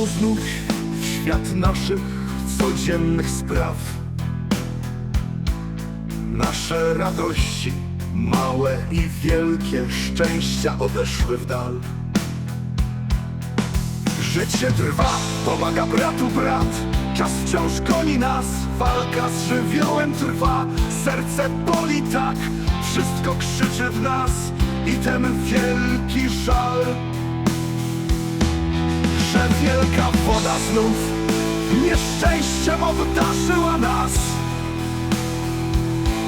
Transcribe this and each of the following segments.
W świat naszych codziennych spraw. Nasze radości, małe i wielkie szczęścia odeszły w dal. Życie trwa, pomaga bratu brat. Czas wciąż goni nas, walka z żywiołem trwa. Serce boli tak, wszystko krzyczy w nas I ten wielki żal Że wielka woda znów nieszczęściem obdarzyła nas.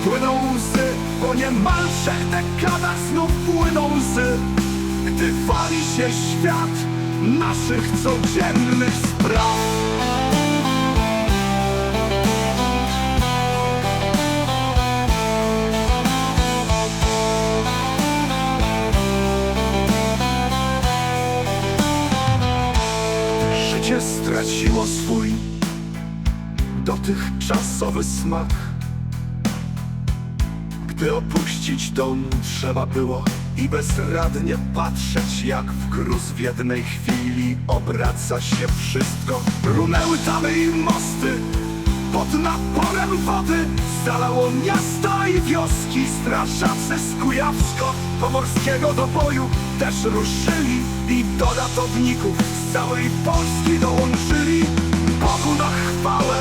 Płyną łzy, po niemal trzech dekadach znów płyną łzy. Gdy wali się świat naszych codziennych spraw Życie straciło swój dotychczasowy smak. Gdy opuścić dom trzeba było i bezradnie patrzeć jak w gruz w jednej chwili obraca się wszystko. Runęły tamy i mosty pod naporem wody. Zalało miasta i wioski. Strażacy z Kujawsko-Pomorskiego do boju też ruszyli I do ratowników z całej Polski dołączyli. Bogu na chwałę,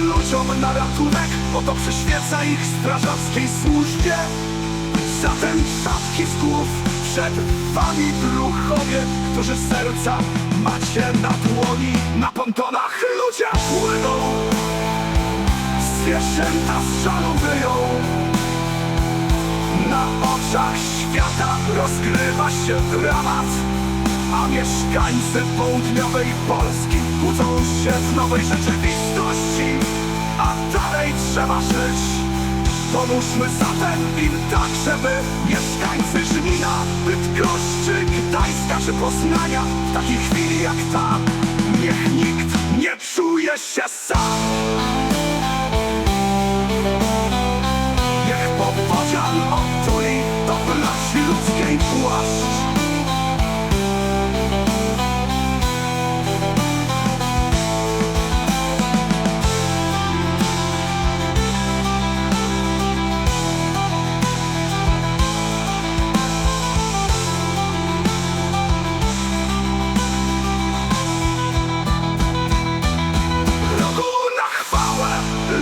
ludziom na ratunek Oto przyświeca ich strażackiej służbie. Zatem czapki z głów przed wami druchowie Którzy serca macie na dłoni Na pontonach Zwierzęta z żalu wyją Na oczach świata rozgrywa się dramat A mieszkańcy południowej Polski Budzą się w nowej rzeczywistości. A dalej trzeba żyć. Pomóżmy zatem im tak, żeby mieszkańcy Żnina, Bydgoszczy, Gdańska czy Poznania W takiej chwili jak ta Niech nikt nie czuje się sam płaszcz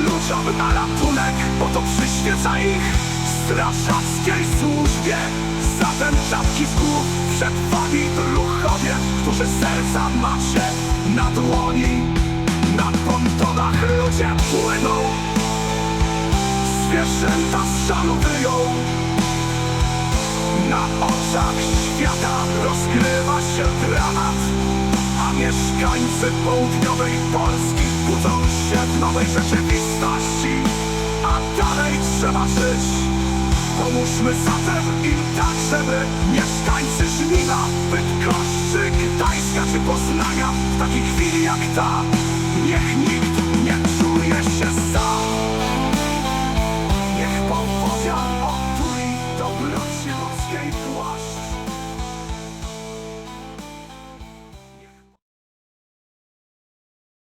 ludziom na ratunek Bo to przyświeca ich strażackiej służbie Zatem czapki z głów przed wami druchowie Którzy serca macie na dłoni. Na pontonach ludzie płyną Zwierzęta z żalu wyją. Na oczach świata rozgrywa się dramat A mieszkańcy południowej Polski budzą się w nowej rzeczywistości A dalej trzeba żyć Pomóżmy zatem im tak, żeby mieszkańcy Żnina, Bydgoszczy, Gdańska czy Poznania W takiej chwili jak ta Niech nie